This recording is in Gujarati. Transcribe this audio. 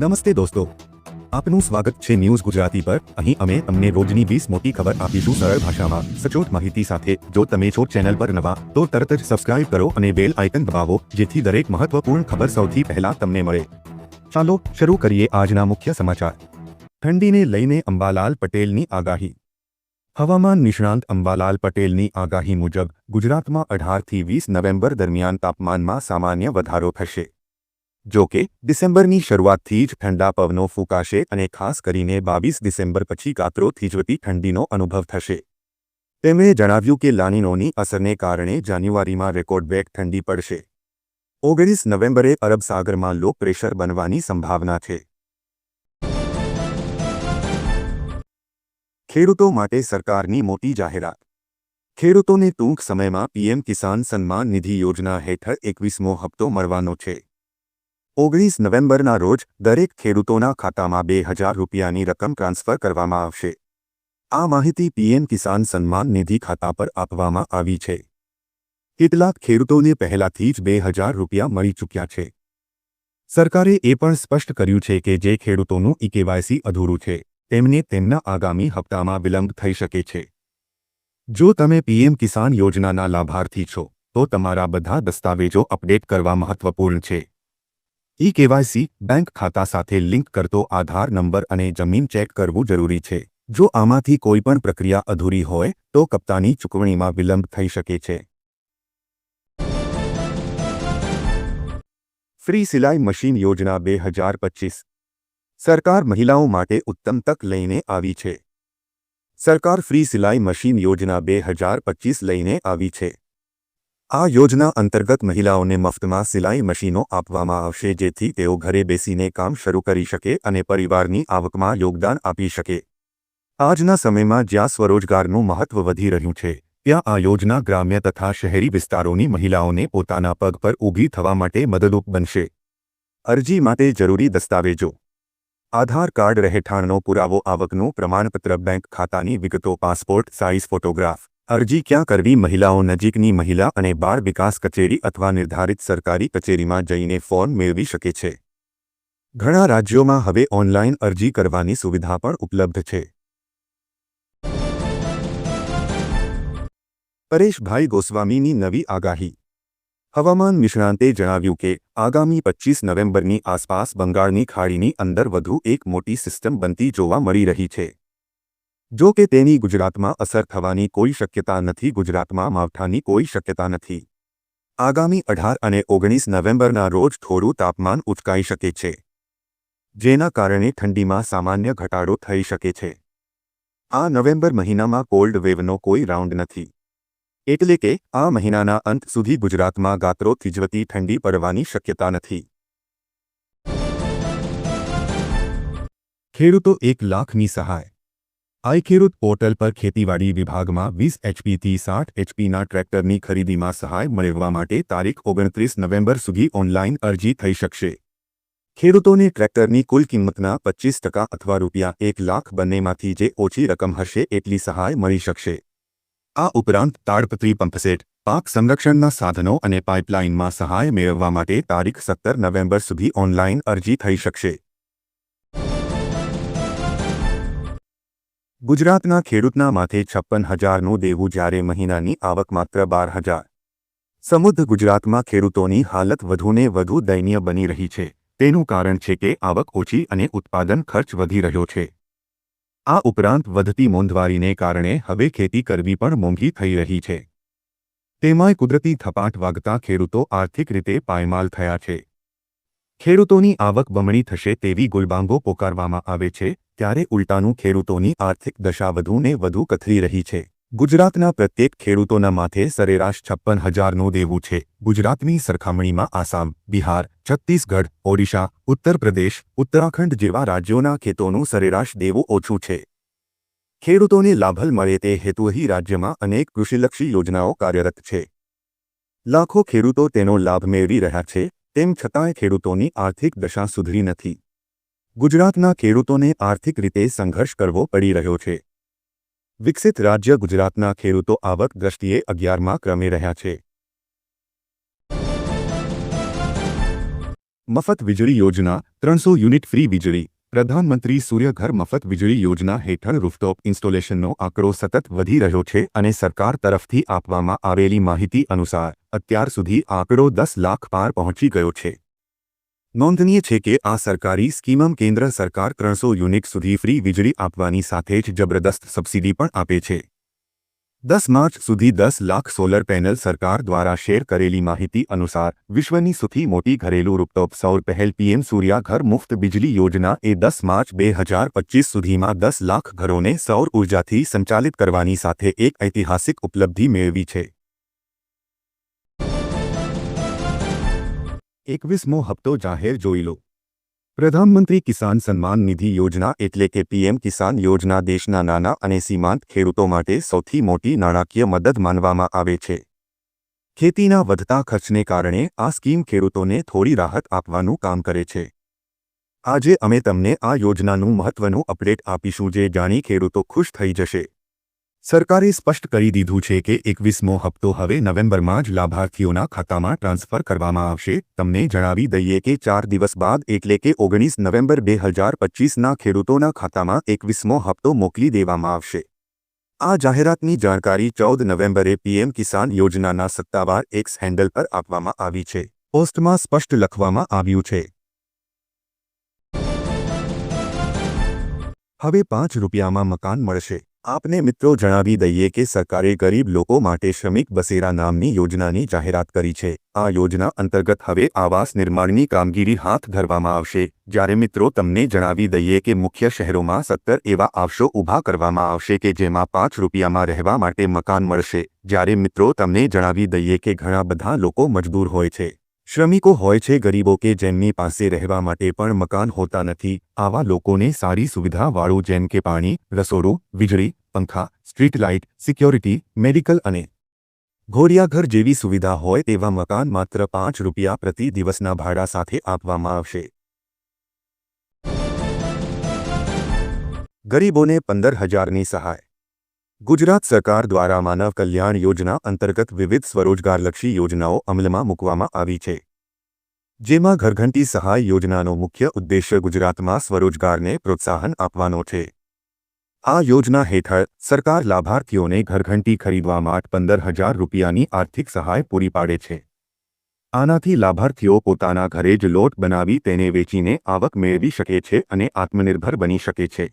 નમસ્તે દોસ્તો. આપનું સ્વાગત છે ન્યૂઝ ગુજરાતી પર. અહીં અમે તમને રોજની વીસ મોટી ખબર આપીશું સરળ ભાષામાં. સચોટ માહિતી સાથે, જો તમે છો ચેનલ પર નવા, તો તરત જ સબસ્ક્રાઇબ કરો અને બેલ આઇકન દબાવો, જેથી દરેક મહત્વપૂર્ણ ખબર સૌથી પહેલા તમને મળે. ચાલો, શરૂ કરીએ આજના મુખ્ય સમાચાર. ઠંડીને લઈને અંબાલાલ પટેલની આગાહી. હવામાન નિષ્ણાંત અંબાલાલ પટેલની આગાહી મુજબ, ગુજરાતમાં અઢારથી વીસ નવેમ્બર દરમિયાન તાપમાનમાં સામાન્ય વધારો થશે. જો કે, ડિસેમ્બરની શરૂઆતથી જ ઠંડા પવનો ફૂંકાશે અને ખાસ કરીને બાવીસ ડિસેમ્બર પછી કાતરો થીજવતી ઠંડીનો અનુભવ થશે. તેમણે જણાવ્યું કે લાનીનોની અસરને કારણે જાન્યુઆરીમાં રેકોર્ડ બેક ઠંડી પડશે. ઓગણીસ નવેમ્બરે અરબ સાગરમાં લો પ્રેશર બનવાની સંભાવના છે. ખેડૂતો માટે સરકારની મોટી જાહેરાત. ખેડૂતોને ટૂંક સમયમાં પીએમ કિસાન સન્માન નિધિ યોજના હેઠળ એકવીસમો હપ્તો મળવાનો છે. ઓગણીસ નવેમ્બરના રોજ દરેક ખેડૂતોના ખાતામાં બે હજાર રૂપિયાની રકમ ટ્રાન્સફર કરવામાં આવશે. આ માહિતી પીએમ કિસાન સન્માન નિધિ ખાતા પર આપવામાં આવી છે. કેટલાક ખેડૂતોને પહેલાથી જ બે હજાર રૂપિયા મળી ચૂક્યા છે. સરકારે એ પણ સ્પષ્ટ કર્યું છે કે જે ખેડૂતોનું ઈકેવાયસી અધૂરું છે, તેમને તેમના આગામી હપ્તામાં વિલંબ થઈ શકે છે. જો તમે પીએમ કિસાન યોજનાના લાભાર્થી છો, તો તમારા બધા દસ્તાવેજો અપડેટ કરવા મહત્વપૂર્ણ છે. ઈ કેવાયસી બેંક ખાતા સાથે લિંક કરતો આધાર નંબર અને જમીન ચેક કરવું જરૂરી છે. જો આમાંથી કોઈપણ પ્રક્રિયા અધૂરી હોય, તો કપ્તાની ચૂકવણીમાં વિલંબ થઈ શકે છે. ફ્રી સિલાઈ મશીન યોજના બે હજાર પચીસ. સરકાર મહિલાઓ માટે ઉત્તમ તક લઈને આવી છે. સરકાર ફ્રી સિલાઈ મશીન યોજના બે હજાર પચીસ લઈને આવી છે. આ યોજના અંતર્ગત મહિલાઓને મફતમાં સિલાઈ મશીનો આપવામાં આવશે જેથી તેઓ ઘરે બેસીને કામ શરૂ કરી શકે અને પરિવારની આવકમાં યોગદાન આપી શકે. આજના સમયમાં જ્યાં સ્વરોજગારનું મહત્વ વધી રહ્યું છે, ત્યાં આ યોજના ગ્રામ્ય તથા શહેરી વિસ્તારોની મહિલાઓને પોતાના પગ પર ઊભી થવા માટે મદદરૂપ બનશે. અરજી માટે જરૂરી દસ્તાવેજો. આધાર કાર્ડ રહેઠાણનો પુરાવો, આવકનું પ્રમાણપત્ર, બેંક ખાતાની વિગતો, પાસપોર્ટ, સાઇઝ, ફોટોગ્રાફ. અરજી ક્યાં કરવી? મહિલાઓ નજીકની મહિલા અને બાળ વિકાસ કચેરી અથવા નિર્ધારિત સરકારી કચેરીમાં જઈને ફોર્મ મેળવી શકે છે. ઘણા રાજ્યોમાં હવે ઓનલાઈન અરજી કરવાની સુવિધા પણ ઉપલબ્ધ છે. પરેશભાઈ ગોસ્વામીની નવી આગાહી. હવામાન નિષ્ણાંતે જણાવ્યું કે, આગામી પચીસ નવેમ્બરની આસપાસ બંગાળની ખાડીની અંદર વધુ એક મોટી સિસ્ટમ બનતી જોવા મળી રહી છે. જો કે તેની ગુજરાતમાં અસર થવાની કોઈ શક્યતા નથી, ગુજરાતમાં માવઠાની કોઈ શક્યતા નથી. આગામી અઢાર અને ઓગણીસ નવેમ્બરના રોજ થોડું તાપમાન ઉચકાઈ શકે છે, જેના કારણે ઠંડીમાં સામાન્ય ઘટાડો થઈ શકે છે. આ નવેમ્બર મહિનામાં કોલ્ડ વેવનો કોઈ રાઉન્ડ નથી. એટલે કે, આ મહિનાના અંત સુધી ગુજરાતમાં ગાત્રો થીજવતી ઠંડી પડવાની શક્યતા નથી. ખેડૂતો એક લાખની સહાય આઈ પોર્ટલ પર ખેતીવાડી વિભાગમાં વીસ એચપીથી સાઠ એચપીના ટ્રેક્ટરની ખરીદીમાં સહાય મેળવવા માટે તારીખ ઓગણત્રીસ નવેમ્બર સુધી ઓનલાઈન અરજી થઈ શકશે. ખેડૂતોને ટ્રેક્ટરની કુલ કિંમતના પચીસ ટકા અથવા રૂપિયા એક લાખ બંનેમાંથી જે ઓછી રકમ હશે એટલી સહાય મળી શકશે. આ ઉપરાંત તાડપત્રી પંપસેટ, પાક સંરક્ષણના સાધનો અને પાઇપલાઇનમાં સહાય મેળવવા માટે તારીખ સત્તર નવેમ્બર સુધી ઓનલાઈન અરજી થઈ શકશે. ગુજરાતના ખેડૂતના માથે છપ્પન હજારનું દેવું જ્યારે મહિનાની આવક માત્ર બાર હજાર. સમુદ્ર ગુજરાતમાં ખેડૂતોની હાલત વધુને વધુ દયનીય બની રહી છે. તેનું કારણ છે કે આવક ઓછી અને ઉત્પાદન ખર્ચ વધી રહ્યો છે. આ ઉપરાંત વધતી મોંઘવારીને કારણે હવે ખેતી કરવી પણ મોંઘી થઈ રહી છે. તેમાંય કુદરતી થપાટ વાગતા ખેડૂતો આર્થિક રીતે પાયમાલ થયા છે. ખેડૂતોની આવક બમણી થશે તેવી ગુલબાંગો પોકારવામાં આવે છે. ત્યારે ઉલટાનું ખેડૂતોની આર્થિક દશા વધુને વધુ કથરી રહી છે. ગુજરાતના પ્રત્યેક ખેડૂતોના માથે સરેરાશ છપ્પન હજારનું દેવું છે. ગુજરાતની સરખામણીમાં આસામ, બિહાર, છત્તીસગઢ, ઓડિશા ઉત્તર પ્રદેશ ઉત્તરાખંડ જેવા રાજ્યોના ખેતોનું સરેરાશ દેવું ઓછું છે. ખેડૂતોને લાભલ મળે તે હેતુથી રાજ્યમાં અનેક કૃષિલક્ષી યોજનાઓ કાર્યરત છે. લાખો ખેડૂતો તેનો લાભ મેળવી રહ્યા છે, તેમ છતાંય ખેડૂતોની આર્થિક દશા સુધરી નથી. ગુજરાતના ખેડૂતોને આર્થિક રીતે સંઘર્ષ કરવો પડી રહ્યો છે. વિકસિત રાજ્ય ગુજરાતના ખેડૂતો આવક દ્રષ્ટિએ અગિયારમાં ક્રમે રહ્યા છે. મફત વીજળી યોજના, ત્રણસો યુનિટ ફ્રી વીજળી, પ્રધાનમંત્રી સૂર્યઘર મફત વીજળી યોજના હેઠળ રૂફટોપ ઇન્સ્ટોલેશનનો આંકડો સતત વધી રહ્યો છે અને સરકાર તરફથી આપવામાં આવેલી માહિતી અનુસાર અત્યાર સુધી આંકડો દસ લાખ પાર પહોંચી ગયો છે. નોંધનીય છે કે આ સરકારી સ્કીમમ કેન્દ્ર સરકાર ત્રણસો યુનિટ સુધી ફ્રી વીજળી આપવાની સાથે જ જબરદસ્ત સબસિડી પણ આપે છે. દસ માર્ચ સુધી દસ લાખ સોલર પેનલ સરકાર દ્વારા શેર કરેલી માહિતી અનુસાર વિશ્વની સૌથી મોટી ઘરેલું રૂપટોપ સૌર પહેલ પીએમ સૂર્યા ઘર મુફ્ત બિજલી યોજના એ દસ માર્ચ બે હજાર પચીસ સુધીમાં દસ લાખ ઘરોને સૌર ઉર્જાથી સંચાલિત કરવાની સાથે એક ઐતિહાસિક ઉપલબ્ધિ મેળવી છે. એકવીસમો હપ્તો જાહેર જોઈ લો. પ્રધાનમંત્રી કિસાન સન્માન નિધિ યોજના એટલે કે પીએમ કિસાન યોજના દેશના નાના અને સીમાંત ખેડૂતો માટે સૌથી મોટી નાણાકીય મદદ માનવામાં આવે છે. ખેતીના વધતા ખર્ચને કારણે આ સ્કીમ ખેડૂતોને થોડી રાહત આપવાનું કામ કરે છે. આજે અમે તમને આ યોજનાનું મહત્વનું અપડેટ આપીશું જે જાણી ખેડૂતો ખુશ થઈ જશે. સરકારે સ્પષ્ટ કરી દીધું છે કે એકવીસમો હપ્તો હવે નવેમ્બરમાં જ લાભાર્થીઓના ખાતામાં ટ્રાન્સફર કરવામાં આવશે. તમને જણાવી દઈએ કે ચાર દિવસ બાદ, એટલે કે ઓગણીસ નવેમ્બર બે હજાર પચીસના ખેડૂતોના ખાતામાં એકવીસમો હપ્તો મોકલી દેવામાં આવશે. આ જાહેરાતની જાણકારી ચૌદ નવેમ્બરે પીએમ કિસાન યોજનાના સત્તાવાર એક્સ હેન્ડલ પર આપવામાં આવી છે. પોસ્ટમાં સ્પષ્ટ લખવામાં આવ્યું છે. હવે પાંચ રૂપિયામાં મકાન મળશે. આપને મિત્રો જણાવી દઈએ કે સરકારે ગરીબ લોકો માટે શ્રમિક બસેરા નામની યોજનાની જાહેરાત કરી છે. આ યોજના અંતર્ગત હવે આવાસ નિર્માણની કામગીરી હાથ ધરવામાં આવશે. જ્યારે મિત્રો તમને જણાવી દઈએ કે મુખ્ય શહેરોમાં સત્તર એવા આવશો ઊભા કરવામાં આવશે કે જેમાં પાંચ રૂપિયામાં રહેવા માટે મકાન મળશે. જ્યારે મિત્રો તમને જણાવી દઈએ કે ઘણા બધા લોકો મજદૂર હોય છે. શ્રમિકો હોય છે ગરીબો કે જેમની પાસે રહેવા માટે પણ મકાન હોતા નથી, આવા લોકોને સારી સુવિધાવાળું જેમ કે પાણી, રસોડું, વીજળી, પંખા, સ્ટ્રીટ લાઇટ, સિક્યોરિટી, મેડિકલ અને ઘોડિયાઘર જેવી સુવિધા હોય તેવા મકાન માત્ર પાંચ રૂપિયા પ્રતિ દિવસના ભાડા સાથે આપવામાં આવશે. ગરીબોને પંદર હજારની સહાય. ગુજરાત સરકાર દ્વારા માનવ કલ્યાણ યોજના અંતર્ગત વિવિધ સ્વરોજગારલક્ષી યોજનાઓ અમલમાં મૂકવામાં આવી છે. જેમાં ઘરઘંટી સહાય યોજનાનો મુખ્ય ઉદ્દેશ્ય ગુજરાતમાં સ્વરોજગારને પ્રોત્સાહન આપવાનો છે. આ યોજના હેઠળ સરકાર લાભાર્થીઓને ઘરઘંટી ખરીદવા માટે પંદર હજાર રૂપિયાની આર્થિક સહાય પૂરી પાડે છે. આનાથી લાભાર્થીઓ પોતાના ઘરે જ લોટ બનાવી તેને વેચીને આવક મેળવી શકે છે અને આત્મનિર્ભર બની શકે છે.